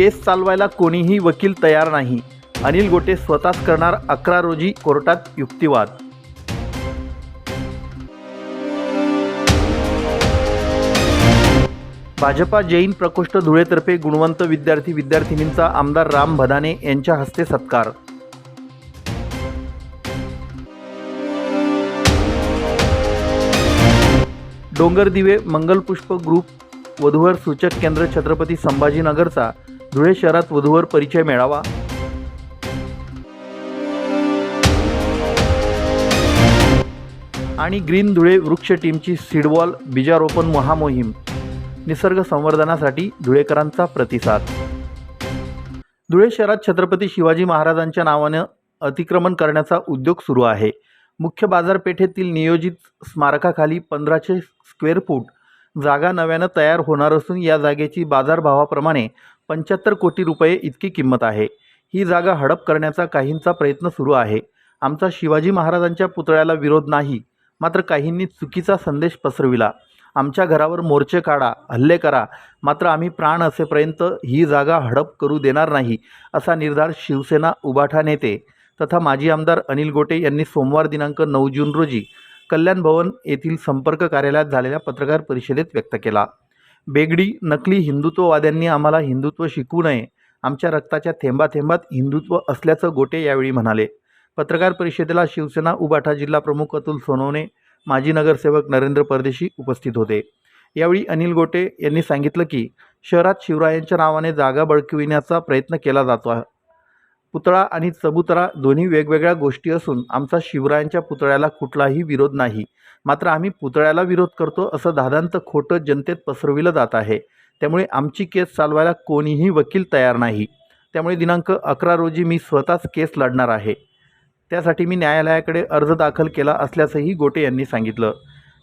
केस चालवायला कोणीही वकील तयार नाही. अनिल गोटे स्वतःच करणार अकरा रोजी कोर्टात युक्तिवाद. भाजपा जैन प्रकोष्ठ धुळेतर्फे गुणवंत विद्यार्थी विद्यार्थिनींचा आमदार राम भदाने यांच्या हस्ते सत्कार. डोंगरदिवे मंगलपुष्प ग्रुप वधूवर सूचक केंद्र छत्रपती संभाजीनगरचा धुळे शहरात वधूवर परिचय मिळावा. आणि ग्रीन धुळे वृक्ष टीमची सीडवॉल बीजारोपण महामोहीम. निसर्ग संवर्धनासाठी धुळेकरांचा प्रतिसाद. धुळे शहरात छत्रपती शिवाजी महाराजांच्या नावानं अतिक्रमण करण्याचा उद्योग सुरू आहे. मुख्य बाजारपेठेतील नियोजित स्मारकाखाली पंधराशे स्क्वेअर फूट जागा नव्यानं तयार होणार असून या जागेची बाजारभावाप्रमाणे पंच्याहत्तर कोटी रुपये इतकी किंमत आहे. ही जागा हडप करण्याचा काहींचा प्रयत्न सुरू आहे. आमचा शिवाजी महाराजांच्या पुतळ्याला विरोध नाही मात्र काहींनी चुकीचा संदेश पसरविला. आमच्या घरावर मोर्चे काढा हल्ले करा मात्र आम्ही प्राण असेपर्यंत ही जागा हडप करू देणार नाही असा निर्धार शिवसेना उबाठा नेते तथा माजी आमदार अनिल गोटे यांनी सोमवार दिनांक नऊ जून रोजी कल्याण भवन येथील संपर्क कार्यालयात झालेल्या पत्रकार परिषदेत व्यक्त केला. बेगडी नकली हिंदुत्ववाद्यांनी आम्हाला हिंदुत्व शिकवू नये. आमच्या रक्ताच्या थेंबाथेंबात हिंदुत्व असल्याचं गोटे यावेळी म्हणाले. पत्रकार परिषदेला शिवसेना उबाठा जिल्हा प्रमुख अतुल सोनवणे माजी नगरसेवक नरेंद्र परदेशी उपस्थित होते. यावेळी अनिल गोटे यांनी सांगितलं की शहरात शिवरायांच्या नावाने जागा बळकविण्याचा प्रयत्न केला जातो आहे. पुतळा आणि चबुतरा दोन्ही वेगवेगळ्या गोष्टी असून आमचा शिवरायांच्या पुतळ्याला कुठलाही विरोध नाही. मात्र आम्ही पुतळ्याला विरोध करतो असं दादांत खोटं जनतेत पसरविलं जात आहे. त्यामुळे आमची केस चालवायला कोणीही वकील तयार नाही. त्यामुळे दिनांक अकरा रोजी मी स्वतःच केस लढणार आहे. त्यासाठी मी न्यायालयाकडे अर्ज दाखल केला असल्याचंही गोटे यांनी सांगितलं.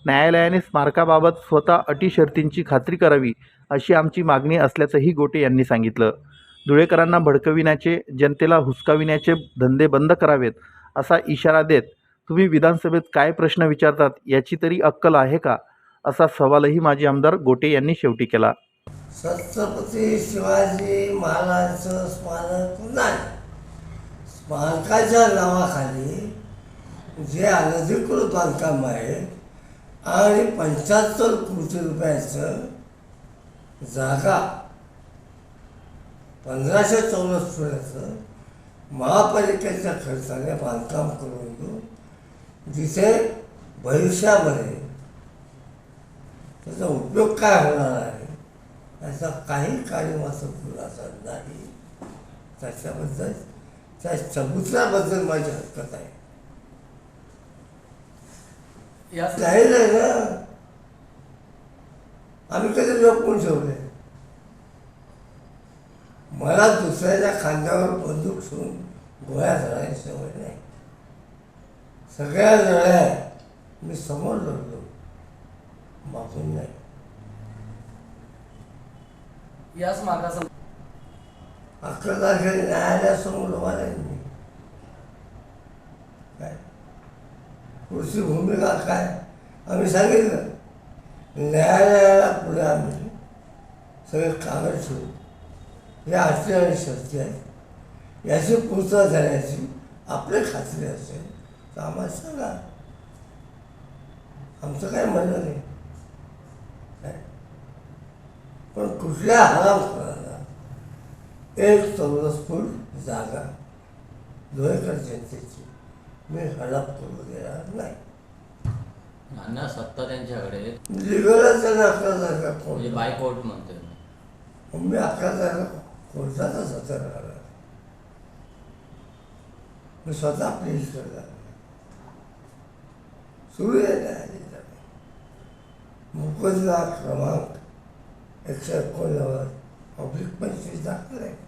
न्यायालयाने स्मारकाबाबत स्वतः अटी शर्तींची खात्री करावी अशी आमची मागणी असल्याचंही गोटे यांनी सांगितलं. धुळेकरांना भडकविण्याचे जनतेला हुसकाविण्याचे धंदे बंद करावेत असा इशारा देत तुम्ही विधानसभेत काय प्रश्न विचारतात याची तरी अक्कल आहे का? असा सवालही माजी आमदार गोटे यांनी शेवटी केला. छत्रपती शिवाजी महाराजांचं स्मारक नाही. स्मारकाच्या नावाखाली जे अनधिकृत बांधकाम आहे आणि पंच्याहत्तर कोटी रुपयाचं जागा पंधराशे चौरस फुटाचं महापालिकेच्या खर्चाने बांधकाम करून देऊ जिथे भविष्यामध्ये त्याचा उपयोग काय होणार आहे याचा काही कार्यमात्र खुलासा नाही. त्याच्याबद्दल त्या चबुतऱ्याबद्दल माझी हरकत आहे. जाहीर आहे ना? आम्ही कधी लपवून ठेवले? मला दुसऱ्याच्या खांद्यावर बंदूक ठेवून गोळ्या धरायची सवय नाही. सगळ्या लढ्या मी समोर लढलो मागून नाही. या स्मारकासम अकरा तारखेला न्यायालयासमोर उभा राहील मी. काय? पुढची भूमिका काय? आम्ही सांगितलं. न्यायालयाला पुढे आम्ही सगळे कागद ठेवू. या अटी आणि शर्ती आहेत. याची पूर्तता झाल्याची आपली खात्री असेल तर आम्हाला सांगा. आमचं काय म्हणणं नाही. पण कुठल्या हराम करायला एक चौरस फूट जागा धुळेकर जनतेची मी हडप करू देणार नाही. अण्णा सत्ता त्यांच्याकडे. आहे. लिगलच आणि अकरा जागा म्हणजे बाय कोर्ट म्हणतोय. मी. मी अकरा जागा कोर्टातच हजर राहणार? मी स्वतः प्लीज करणार. सुरू आहे न्यायालयाचा क्रमांक एकशे एकोणनव्वद. पब्लिक पंचवीस दाखल आहे.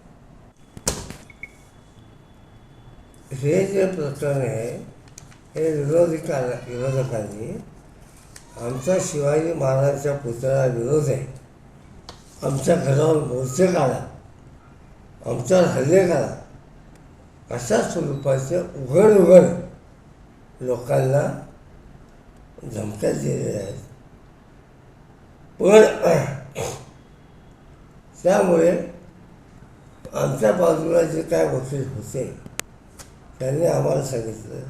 हे जे प्रकरण आहे हे विरोधिका विरोधकांनी आमचा शिवाजी महाराजांच्या पुतळ्याला विरोध आहे. आमच्या घरावर मोर्चे काढा. आमच्यावर हल्ले करा अशा स्वरूपाचं उघड उघड लोकांना धमक्या दिलेल्या आहेत. पण त्यामुळे आमच्या बाजूला जे काय वकील होते त्यांनी आम्हाला सांगितलं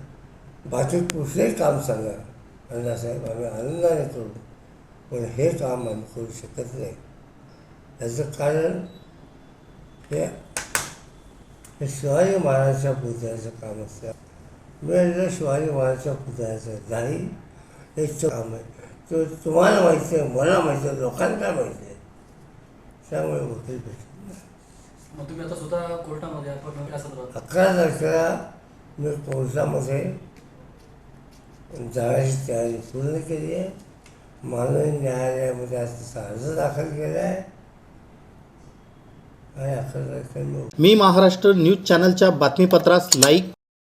बाकी कुठलंही काम सांगा. अण्णासाहेब आम्ही आनंदाने करू पण हे काम आम्ही करू शकत नाही. याचं कारण हे. शिवाजी महाराजांच्या पुतळ्याचं काम असतं. मी म्हटलं शिवाजी महाराजांच्या पुतळ्याचं नाही हे काम आहे. तो तुम्हाला माहिती आहे मला माहिती आहे लोकांना माहिती आहे. त्यामुळे वकील अकरा तारखेला मी कोर्टामध्ये जाण्याची तयारी पूर्ण केली आहे. माननीय न्यायालयामध्ये आज अर्ज दाखल केला आहे. मी मी महाराष्ट्र न्यूज चॅनलच्या बातमीपत्रास लाईक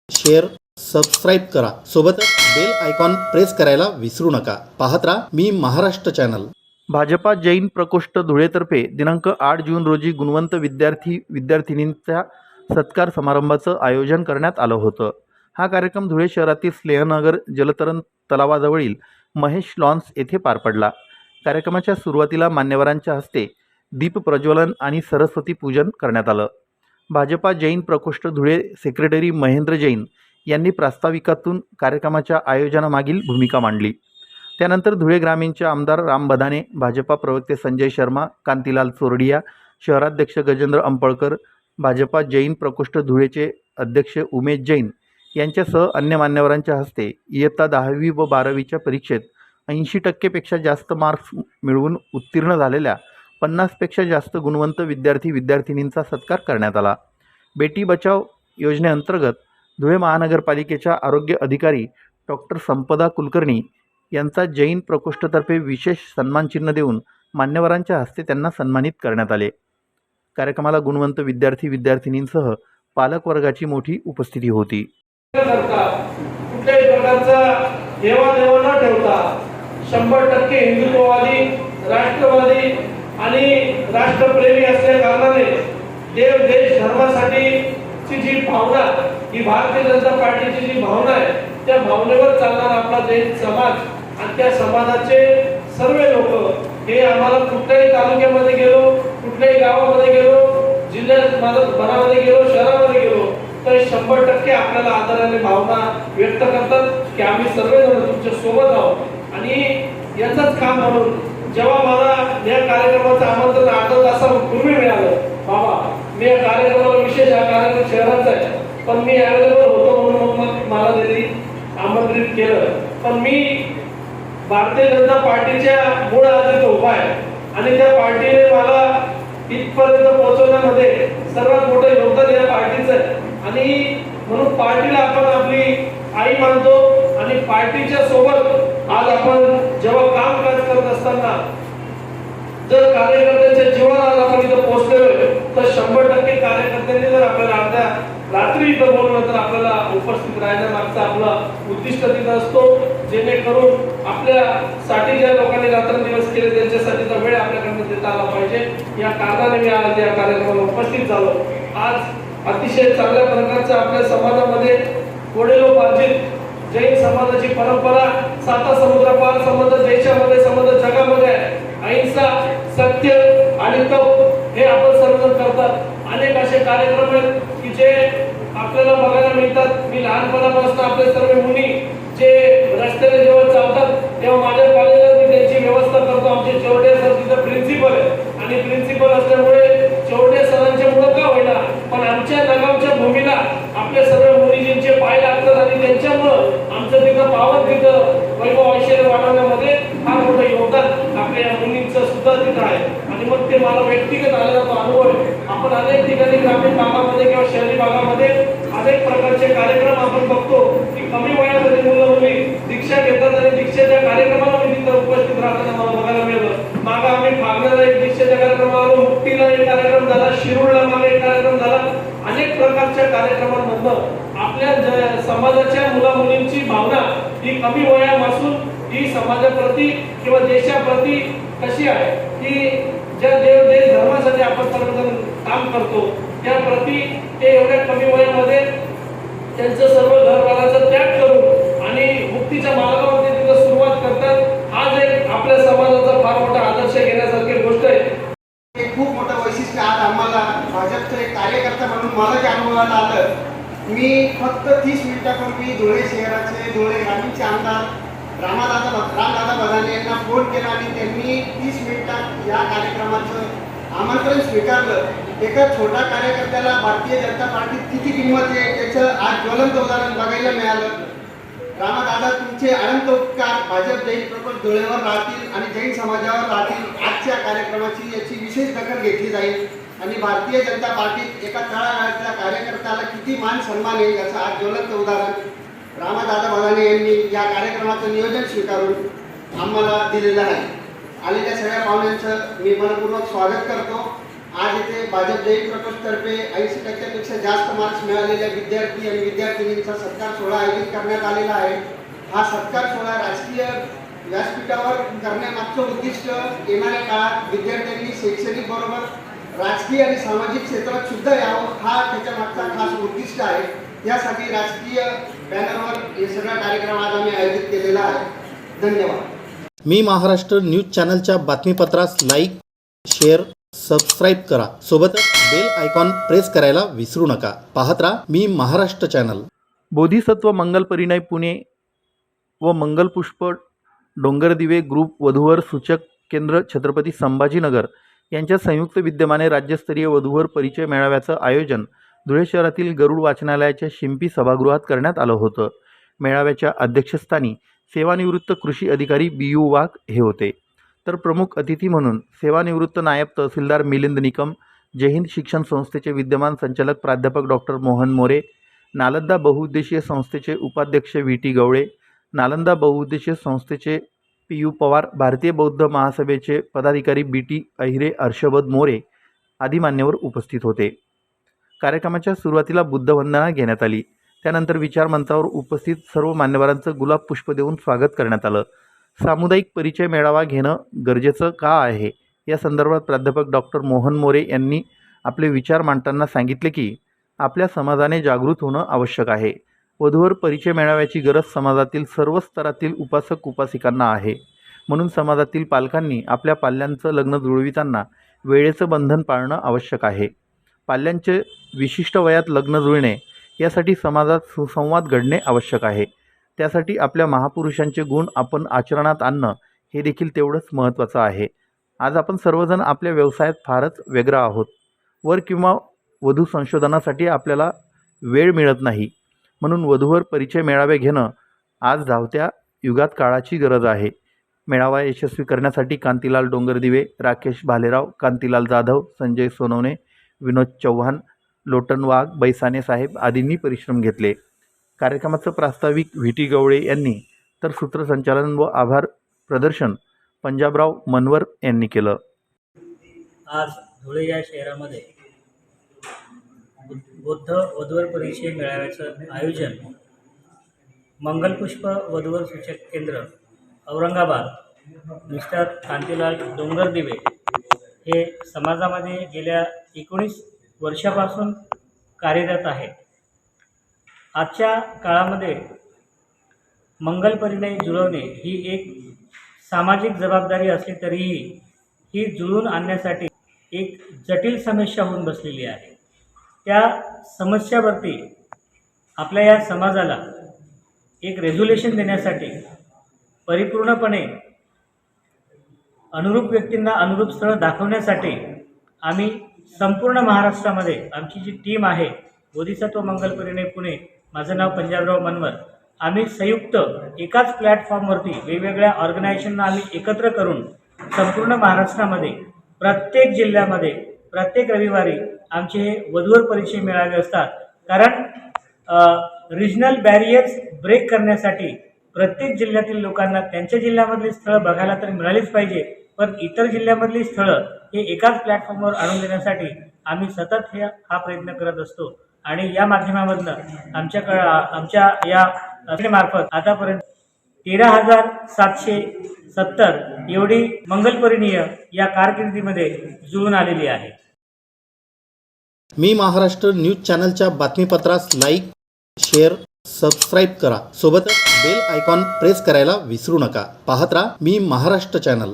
शेअर सबस्क्राईब करा. सोबतच बेल आयकॉन प्रेस करायला विसरू नका. पाहत राहा मी महाराष्ट्र चॅनल. भाजपा जैन प्रकोष्ठ धुळेतर्फे दिनांक आठ जून रोजी गुणवंत विद्यार्थी विद्यार्थिनींच्या सत्कार समारंभाचं आयोजन करण्यात आलं होतं. हा कार्यक्रम धुळे शहरातील स्नेहनगर जलतरण तलावाजवळील महेश लॉन्स येथे पार पडला. कार्यक्रमाच्या सुरुवातीला मान्यवरांच्या हस्ते दीप प्रज्वलन आणि सरस्वती पूजन करण्यात आलं. भाजपा जैन प्रकोष्ठ धुळे सेक्रेटरी महेंद्र जैन यांनी प्रास्ताविकातून कार्यक्रमाच्या आयोजनामागील भूमिका मांडली. त्यानंतर धुळे ग्रामीणचे आमदार राम बधाने भाजपा प्रवक्ते संजय शर्मा कांतीलाल चोरडिया शहराध्यक्ष गजेंद्र अंपळकर भाजपा जैन प्रकोष्ठ धुळेचे अध्यक्ष उमेश जैन यांच्यासह अन्य मान्यवरांच्या हस्ते इयत्ता दहावी व बारावीच्या परीक्षेत ऐंशी टक्केपेक्षा जास्त मार्क्स मिळवून उत्तीर्ण झालेल्या पन्नासपेक्षा जास्त गुणवंत विद्यार्थी विद्यार्थिनींचा सत्कार करण्यात आला. बेटी बचाव योजनेअंतर्गत धुळे महानगरपालिकेच्या आरोग्य अधिकारी डॉक्टर संपदा कुलकर्णी यांचा जैन प्रकोष्ठतर्फे विशेष सन्मानचिन्ह देऊन मान्यवरांच्या हस्ते त्यांना सन्मानित करण्यात आले. कार्यक्रमाला गुणवंत विद्यार्थी विद्यार्थिनींसह पालकवर्गाची मोठी उपस्थिती होती. कुठल्याही प्रकारचा न ठेवता शंभर टक्के हिंदुत्ववादी राष्ट्रवादी आणि राष्ट्रप्रेमी असल्या कारणाने देव देश धर्मासाठी ची जी भावना ही भारतीय जनता पार्टीची जी भावना आहे त्या भावनेवर चालणारा आपला जैन समाज आणि त्या समाजाचे सर्व लोक हे आम्हाला कुठल्याही तालुक्यामध्ये गेलो कुठल्याही गावामध्ये गेलो जिल्ह्यात माझं भरामध्ये गेलो शहरामध्ये गेलो तर शंभर टक्के आपल्याला आदराने भावना व्यक्त करतात की आम्ही सर्वजण तुमच्यासोबत आहोत. आणि याचंच काम म्हणून जेव्हा मला या कार्यक्रमाचं आमंत्रण अर्धा तासापूर्वी मिळालं. बाबा मी या कार्यक्रमाला विशेष हा कार्यक्रम शहराचा आहे. पण मी अवेलेबल होतो म्हणून मग मला त्यांनी आमंत्रित केलं. पण मी भारतीय जनता पार्टीच्या मूळ आधारित उभा आहे. आणि त्या पार्टीने मला इथपर्यंत पोहोचवण्यामध्ये सर्वात मोठं योगदान या पार्टीचं आहे. आणि म्हणून पार्टीला आपण आपली आई मानतो आणि पार्टीच्या सोबत आज आपण जेव्हा काम काज करत असताना जर कार्यकर्त्यांच्या जीवनात आज आपण इथं पोहोचलेलोय तर शंभर टक्के कार्यकर्त्यांनी जर आपल्याला अर्ध्या रात्री इथं बोलवलं तर आपल्याला उपस्थित राहण्यामागचा आपला उद्दिष्ट तिथं असतो. जेणेकरून आपल्यासाठी ज्या लोकांनी रात्रंदिवस केले त्यांच्यासाठीचा वेळ आपल्याकडनं देता आला पाहिजे. या कारणाने मी आज या कार्यक्रमाला उपस्थित झालो. आज अतिशय चांगल्या प्रकारचं आपल्या समाजामध्ये वडिलोपार्जित जैन समाजाची परंपरा साता समुद्रापार संबंध देशामध्ये संबंध जगामध्ये अहिंसा सत्य आणि तप हे आपण सर्वजण करतात. अनेक असे कार्यक्रम आहेत की जे आपल्याला बघायला मिळतात. मी लहानपणापासून आपले सर्व मुली जे रस्त्याने जेव्हा चालतात तेव्हा माझ्या कॉलेजला मी त्यांची व्यवस्था करतो. आमचे चौडे सर तिथं प्रिन्सिपल आहे आणि प्रिन्सिपल असल्यामुळे चौडे सरांचे मुलं का होईना पण आमच्या नगावच्या भूमीला आपले सर्व मुनीजींचे लागतात आणि त्यांच्यामुळं आमचं तिथं पावर तिथं वैभव ऐश्वर्य वाढवण्यामध्ये फार मोठं योगदान आपल्या या मुलींचं सुद्धा तिथं आहे. आणि मग ते मला व्यक्तिगत आलेला तो अनुभव आहे. आपण अनेक ठिकाणी ग्रामीण भागामध्ये किंवा शहरी भागामध्ये अनेक प्रकारचे कार्यक्रम आपण बघतो की कमी वयामध्ये मुलं मुली दीक्षा घेतात आणि दीक्षेच्या कार्यक्रमाला मी तिथं उपस्थित राहताना मला बघायला मिळतं. मागं आम्ही फागण्याला एक दीक्षेच्या कार्यक्रमाला मुक्तीला एक कार्यक्रम झाला शिरूरला मागे एक कार्यक्रम झाला. अनेक प्रकारच्या कार्यक्रमांमधनं आपल्या समाजाच्या मुला मुलींची भावना ही कमी वयापासून ही समाजाप्रती किंवा देशाप्रती कशी आहे? की ज्या देव देश धर्मासाठी आपण सर्वजण काम करतो त्याप्रती ते एवढ्या कमी वयामध्ये त्यांचं सर्व घरवालाचा त्याग करून आणि मुक्तीच्या मार्गावर ते तिथं सुरुवात करतात आज एक आपल्या समाजाचा फार मोठा आदर्श घेण्यासारखी गोष्ट आहे एक खूप मोठं वैशिष्ट्य आज आम्हाला भाजपचं एक कार्य मी फक्त तीस मिनिटापूर्वी धुळे शहराचे धुळे ग्रामीणचे आमदार रामादादा रामदादा बदाने यांना फोन केला आणि त्यांनी तीस मिनिटात या कार्यक्रमाचं आमंत्रण स्वीकारलं. एका छोट्या कार्यकर्त्याला भारतीय जनता पार्टीत किती किंमत आहे त्याचं आज ज्वलंत उदाहरण बघायला मिळालं. रामादादा तुमचे अनंत उपकार. भाजप जैन प्रकल्प धुळेवर राहतील आणि जैन समाजावर राहतील. आजच्या कार्यक्रमाची याची विशेष दखल घेतली जाईल. आणि भारतीय जनता पार्टीत एका तळागाळातल्या कार्यकर्त्याला किती मान सन्मान आहे याचं आज ज्वलंत उदाहरण. रामादादा बदाने यांनी या कार्यक्रमाचं नियोजन स्वीकारून आम्हाला दिलेलं आहे. आलेल्या सगळ्या पाहुण्यांचं मी मनपूर्वक स्वागत करतो. आज इथे भाजप जैन तर्फे ऐंशी टक्क्यापेक्षा जास्त मार्क्स मिळालेल्या विद्यार्थी आणि विद्यार्थिनींचा सत्कार सोहळा आयोजित करण्यात आलेला आहे. हा सत्कार सोहळा राजकीय व्यासपीठावर करण्यामागचं उद्दिष्ट येणाऱ्या काळात विद्यार्थ्यांनी शैक्षणिक बरोबर राजकीय आणि सामाजिक क्षेत्रात सुद्धा यावं हा त्याच्या मागचा खास उद्दिष्ट आहे. यासाठी राजकीय बॅनरवर हे सगळा कार्यक्रम आज आम्ही आयोजित केलेला आहे. धन्यवाद. मी महाराष्ट्र न्यूज चॅनलच्या बातमीपत्रास लाईक शेअर सबस्क्राईब करा. सोबतच बेल आयकॉन प्रेस करायला विसरू नका. पाहत राहा मी महाराष्ट्र चॅनल बोधिसत्व मंगल परिणय पुणे व मंगलपुष्प डोंगरदिवे ग्रुप वधूवर सूचक केंद्र छत्रपती संभाजीनगर यांच्या संयुक्त विद्यमाने राज्यस्तरीय वधूवर परिचय मेळाव्याचं आयोजन धुळे शहरातील गरुड वाचनालयाच्या शिंपी सभागृहात करण्यात आलं होतं. मेळाव्याच्या अध्यक्षस्थानी सेवानिवृत्त कृषी अधिकारी बी यू वाघ हे होते. तर प्रमुख अतिथी म्हणून सेवानिवृत्त नायब तहसीलदार मिलिंद निकम जयहिंद शिक्षण संस्थेचे विद्यमान संचालक प्राध्यापक डॉक्टर मोहन मोरे नालंदा बहुउद्देशीय संस्थेचे उपाध्यक्ष व्ही. टी. गवळे नालंदा बहुउद्देशीय संस्थेचे पी. यू. पवार भारतीय बौद्ध महासभेचे पदाधिकारी बी. टी. अहिरे हर्षवद मोरे आदी मान्यवर उपस्थित होते. कार्यक्रमाच्या सुरुवातीला बुद्धवंदना घेण्यात आली. त्यानंतर विचारमंचावर उपस्थित सर्व मान्यवरांचं गुलाब पुष्प देऊन स्वागत करण्यात आलं. सामुदायिक परिचय मेळावा घेणं गरजेचं का आहे? या संदर्भात प्राध्यापक डॉक्टर मोहन मोरे यांनी आपले विचार मांडताना सांगितले की आपल्या समाजाने जागृत होणं आवश्यक आहे. वधूवर परिचय मेळाव्याची गरज समाजातील सर्व स्तरातील उपासक उपासिकांना आहे. म्हणून समाजातील पालकांनी आपल्या पाल्यांचं लग्न जुळविताना वेळेचं बंधन पाळणं आवश्यक आहे. पाल्यांचे विशिष्ट वयात लग्न जुळणे यासाठी समाजात सुसंवाद घडणे आवश्यक आहे. त्यासाठी आपल्या महापुरुषांचे गुण आपण आचरणात आणणं हे देखील तेवढंच महत्त्वाचं आहे. आज आपण सर्वजण आपल्या व्यवसायात फारच व्यग्र आहोत. वर किंवा वधू संशोधनासाठी आपल्याला वेळ मिळत नाही. म्हणून वधूवर परिचय मेळावे घेणं आज धावत्या युगात काळाची गरज आहे. मेळावा यशस्वी करण्यासाठी कांतीलाल डोंगरदिवे राकेश भालेराव कांतीलाल जाधव संजय सोनवणे विनोद चव्हाण लोटन वाघ बैसाने साहेब आदींनी परिश्रम घेतले. कार्यक्रमाचं प्रास्ताविक व्ही टी गवळे यांनी तर सूत्रसंचालन व आभार प्रदर्शन पंजाबराव मनवर यांनी केलं. आज धुळे या शहरामध्ये बुद्ध वधूवर परिचय मेळाव्याचं आयोजन मंगलपुष्प वधूवर सूचक केंद्र औरंगाबाद मिस्टर कांतीलाल डोंगरदिवे हे समाजामध्ये गेल्या एकोणीस वर्षापासून कार्यरत आहेत. आजच्या काळामध्ये मंगलपरिणय जुळवणे ही एक सामाजिक जबाबदारी असली तरीही ही जुळवून आणण्यासाठी एक जटिल समस्या होऊन बसलेली आहे. त्या समस्यावरती आपल्या या समाजाला एक रेझोल्युशन देण्यासाठी परिपूर्णपणे अनुरूप व्यक्तींना अनुरूप स्थळं दाखवण्यासाठी आम्ही संपूर्ण महाराष्ट्रामध्ये आमची जी टीम आहे बोधिसत्व मंगल परिणय पुणे माझं नाव पंजाबराव मनवर. आम्ही संयुक्त एकाच प्लॅटफॉर्मवरती वेगवेगळ्या ऑर्गनायझेशनना आम्ही एकत्र करून संपूर्ण महाराष्ट्रामध्ये प्रत्येक जिल्ह्यामध्ये प्रत्येक रविवारी आमचे हे वधूवर परिचय मिळावे असतात. कारण रिजनल बॅरियर्स ब्रेक करण्यासाठी प्रत्येक जिल्ह्यातील लोकांना त्यांच्या जिल्ह्यामधली स्थळं बघायला तर मिळालीच पाहिजे. पण इतर जिल्ह्यामधली स्थळं हे एकाच प्लॅटफॉर्मवर आणून देण्यासाठी आम्ही सतत हे हा प्रयत्न करत असतो. आणि या माध्यमामधनं आमच्याकडं आमच्या या मार्फत आतापर्यंत तेरा हजार सातशे सत्तर एवढी मंगलपरिणीय या कारकिर्दीमध्ये जुळून आलेली आहे. मी महाराष्ट्र न्यूज चॅनलच्या बातमीपत्रास लाईक शेअर सबस्क्राईब करा. सोबतच बेल आयकॉन प्रेस करायला विसरू नका. पाहत राहा मी महाराष्ट्र चॅनल.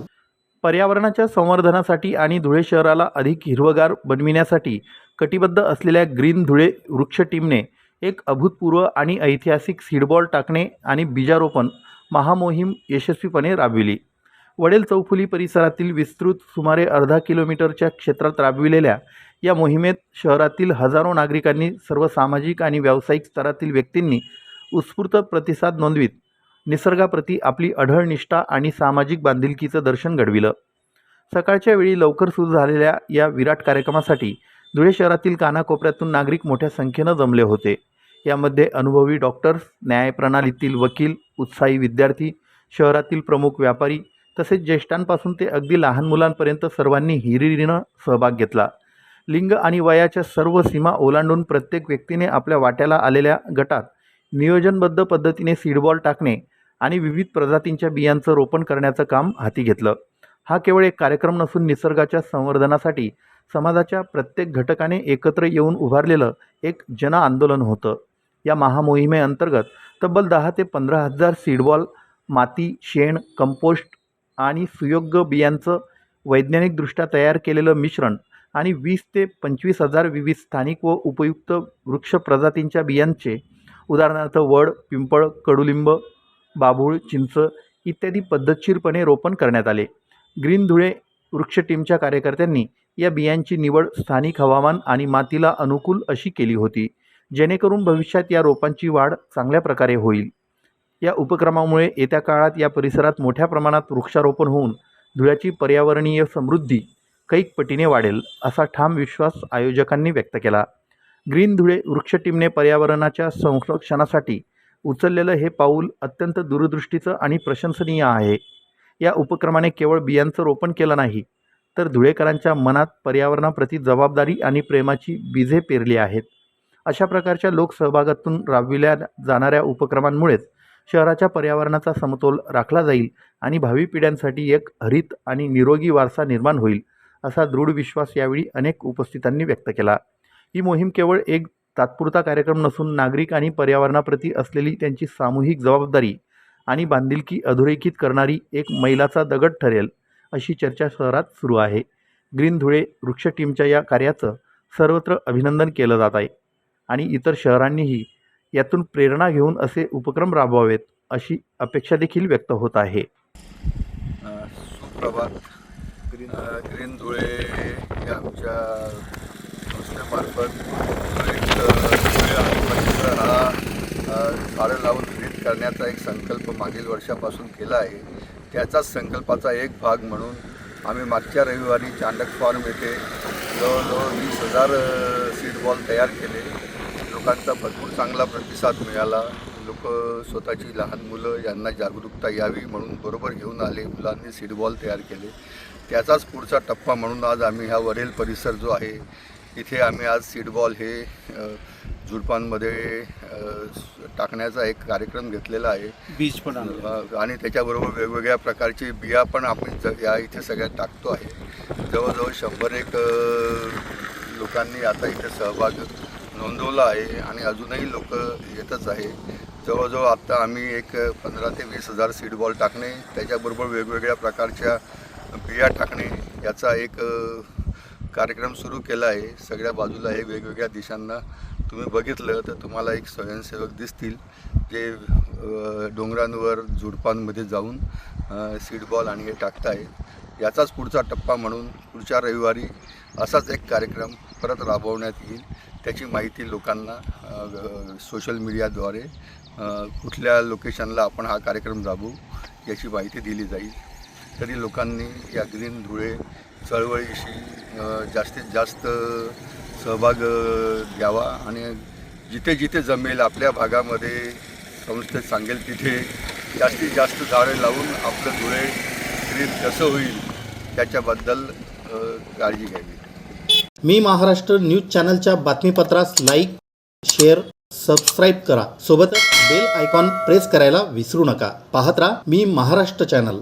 पर्यावरणाच्या संवर्धनासाठी आणि धुळे शहराला अधिक हिरवगार बनविण्यासाठी कटिबद्ध असलेल्या ग्रीन धुळे वृक्ष टीमने एक अभूतपूर्व आणि ऐतिहासिक सीडबॉल टाकणे आणि बीजारोपण महामोहीम यशस्वीपणे राबविली. वडेल चौफुली परिसरातील विस्तृत सुमारे अर्धा किलोमीटरच्या क्षेत्रात राबविलेल्या या मोहिमेत शहरातील हजारो नागरिकांनी सर्व सामाजिक आणि व्यावसायिक स्तरातील व्यक्तींनी उत्स्फूर्त प्रतिसाद नोंदवित. निसर्गाप्रती आपली अढळ निष्ठा आणि सामाजिक बांधिलकीचं दर्शन घडविलं. सकाळच्या वेळी लवकर सुरू झालेल्या या विराट कार्यक्रमासाठी धुळे शहरातील कानाकोपऱ्यातून नागरिक मोठ्या संख्येनं जमले होते. यामध्ये अनुभवी डॉक्टर्स न्यायप्रणालीतील वकील उत्साही विद्यार्थी शहरातील प्रमुख व्यापारी तसेच ज्येष्ठांपासून ते अगदी लहान मुलांपर्यंत सर्वांनी हिरिरीनं सहभाग घेतला. लिंग आणि वयाच्या सर्व सीमा ओलांडून प्रत्येक व्यक्तीने आपल्या वाट्याला आलेल्या गटात नियोजनबद्ध पद्धतीने सीडबॉल टाकणे आणि विविध प्रजातींच्या बियांचं रोपण करण्याचं काम हाती घेतलं. हा केवळ एक कार्यक्रम नसून निसर्गाच्या संवर्धनासाठी समाजाच्या प्रत्येक घटकाने एकत्र येऊन उभारलेलं एक जन आंदोलन होतं. या महामोहिमेअंतर्गत तब्बल दहा ते पंधरा हजार सीडबॉल माती शेण कंपोस्ट आणि सुयोग्य बियांचं वैज्ञानिकदृष्ट्या तयार केलेलं मिश्रण आणि वीस ते पंचवीस हजार विविध स्थानिक व उपयुक्त वृक्ष प्रजातींच्या बियांचे उदाहरणार्थ वड पिंपळ कडुलिंब बाभूळ चिंच इत्यादी पद्धतशीरपणे रोपण करण्यात आले. ग्रीन धुळे वृक्ष टीमच्या कार्यकर्त्यांनी या बियांची निवड स्थानिक हवामान आणि मातीला अनुकूल अशी केली होती. जेणेकरून भविष्यात या रोपांची वाढ चांगल्या प्रकारे होईल. या उपक्रमामुळे येत्या काळात या परिसरात मोठ्या प्रमाणात वृक्षारोपण होऊन धुळ्याची पर्यावरणीय समृद्धी कैक पटीने वाढेल असा ठाम विश्वास आयोजकांनी व्यक्त केला. ग्रीन धुळे वृक्ष टीमने पर्यावरणाच्या संरक्षणासाठी उचललेलं हे पाऊल अत्यंत दूरदृष्टीचं आणि प्रशंसनीय आहे. या उपक्रमाने केवळ बियांचं रोपण केलं नाही तर धुळेकरांच्या मनात पर्यावरणाप्रती जबाबदारी आणि प्रेमाची बीजे पेरली आहेत. अशा प्रकारच्या लोकसहभागातून राबविल्या जाणाऱ्या उपक्रमांमुळेच शहराच्या पर्यावरणाचा समतोल राखला जाईल आणि भावी पिढ्यांसाठी एक हरित आणि निरोगी वारसा निर्माण होईल असा दृढ विश्वास यावेळी अनेक उपस्थितांनी व्यक्त केला. ही मोहीम केवळ एक तात्पुरता कार्यक्रम नसून नागरिक आणि पर्यावरणाप्रती असलेली त्यांची सामूहिक जबाबदारी आणि बांधिलकी अधोरेखित करणारी एक मैलाचा दगड ठरेल. अशी चर्चा शहरात सुरू आहे. ग्रीन धुळे वृक्ष टीमच्या या कार्याचं सर्वत्र अभिनंदन केलं जात आहे आणि इतर शहरांनीही यातून प्रेरणा घेऊन असे उपक्रम राबवावेत अशी अपेक्षा देखील व्यक्त होत आहे. सुप्रभात. ग्रीन ग्रीन धुळे या आमच्या संस्थेमार्फत हा झाडं लावून विहित करण्याचा एक संकल्प मागील वर्षापासून केला आहे. त्याचाच संकल्पाचा एक भाग म्हणून आम्ही मागच्या रविवारी चांडक फॉर्म येथे जवळजवळ वीस हजार सीड बॉल तयार केले. लोकांचा भरपूर चांगला प्रतिसाद मिळाला. लोक स्वतःची लहान मुलं यांना जागरूकता यावी म्हणून बरोबर घेऊन आले. मुलांनी सीडबॉल तयार केले. त्याचाच पुढचा टप्पा म्हणून आज आम्ही हा वरेल परिसर जो आहे इथे आम्ही आज सीडबॉल हे झुडपांमध्ये टाकण्याचा एक कार्यक्रम घेतलेला आहे. बीज पण आणि त्याच्याबरोबर वेगवेगळ्या प्रकारची बिया पण आपण ज- या इथे सगळ्यात टाकतो आहे. जवळजवळ शंभर एक लोकांनी आता इथे सहभाग नोंदवला आहे आणि अजूनही लोक येतच आहे. जवळजवळ आत्ता आम्ही एक पंधरा ते वीस हजार सीड बॉल टाकणे त्याच्याबरोबर वेगवेगळ्या प्रकारच्या बिया टाकणे याचा एक कार्यक्रम सुरू केला आहे. सगळ्या बाजूला हे वेगवेगळ्या दिशांना तुम्ही बघितलं तर तुम्हाला एक स्वयंसेवक दिसतील जे डोंगरांवर झुडपांमध्ये जाऊन सीड बॉल आणि हे टाकतायत याचाच पुढचा टप्पा म्हणून पुढच्या रविवारी असाच एक कार्यक्रम परत राबवण्यात येईल. त्याची माहिती लोकांना सोशल मीडियाद्वारे कुठल्या लोकेशनला आपण हा कार्यक्रम राबवू याची माहिती दिली जाईल. तरी लोकांनी या ग्रीन धुळे चळवळीशी जास्तीत जास्त सहभाग द्यावा आणि जिथे जिथे जमेल आपल्या भागामध्ये संस्थेत सांगेल तिथे जास्तीत जास्त झाडे लावून आपलं धुळे ग्रीन कसं होईल त्याच्याबद्दल काळजी घ्यावी. मी महाराष्ट्र न्यूज चॅनलच्या बातमीपत्रास लाईक शेअर सबस्क्राईब करा. सोबतच बेल आयकॉन प्रेस करायला विसरू नका. पाहत राहा मी महाराष्ट्र चॅनल.